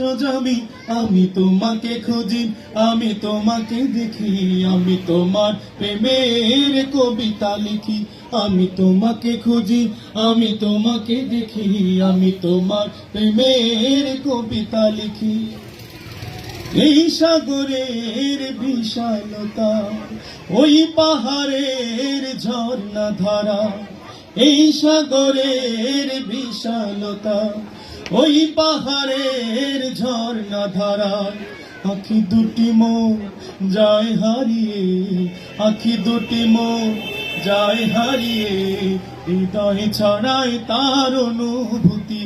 বিশ্বজামি আমি তোমাকে খুঁজি, আমি তোমাকে দেখি, আমি তোমার প্রেমের কবিতা লিখি, আমি তোমাকে খুঁজি, আমি তোমাকে দেখি, আমি তোমার প্রেমের কবিতা লিখি। এই সাগরের বিশালতা, ওই পাহাড়ের ঝর্ণা ধারা এই সাগরের বিশালতা ওই পাহাড়ের ঝর্ণা ধারা আখি দুটি মো যায় হারিয়ে, আখি দুটি মো যায় হারিয়ে, হৃদয় ছড়ায় তার অনুভূতি